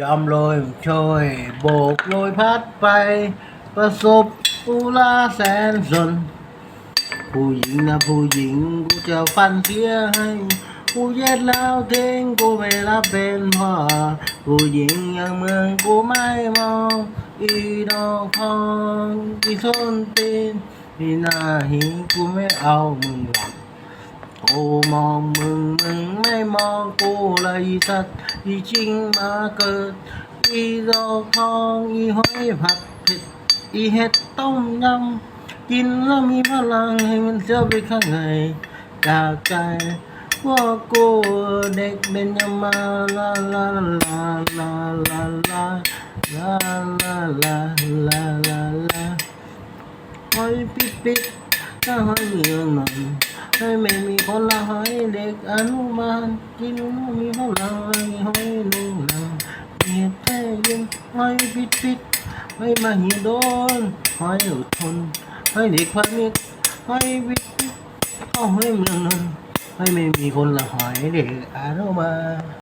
ยอมโรยโชยโบกโรยพัดไป ประสบอุลาแสนสน ผู้หญิงนะผู้หญิงกูจะฟันเสียให้กูเย็ดแล้วทิ้งกูไม่รับเป็นพ่อผู้หญิงอย่างเมืองกูไม่มองอีดอกทองอีส้นตีนอีหน้าหิงกูไม่เอามึงหรอก กูมองมึงมึงไม่มองกูเลยสัตว์อีจริงมาเกิด อีดอกทองอีหอยผัดเผ็ดอีเห็ดต้มยำกินแล้วมีพลังให้มันเสียไปข้างในจากใจพวกกูเด็กเบญจมาลาลาลาลาลาลาลาลาลาลาลาลาหอยปิดปิดถ้าหอยเมืองหน่อย ให้ไม่มีคนละหอยเด็กอนุบาลกินแล้วมีพลังหอยนุ่งหลังเหตุแท้ยินหอยปิดปิดให้มาหิโดนให้อดทนให้เด็กพันนิดให้วิทย์เข้าให้เมืองนนท์ให้ไม่มีคนละหอยเด็กอาโรมา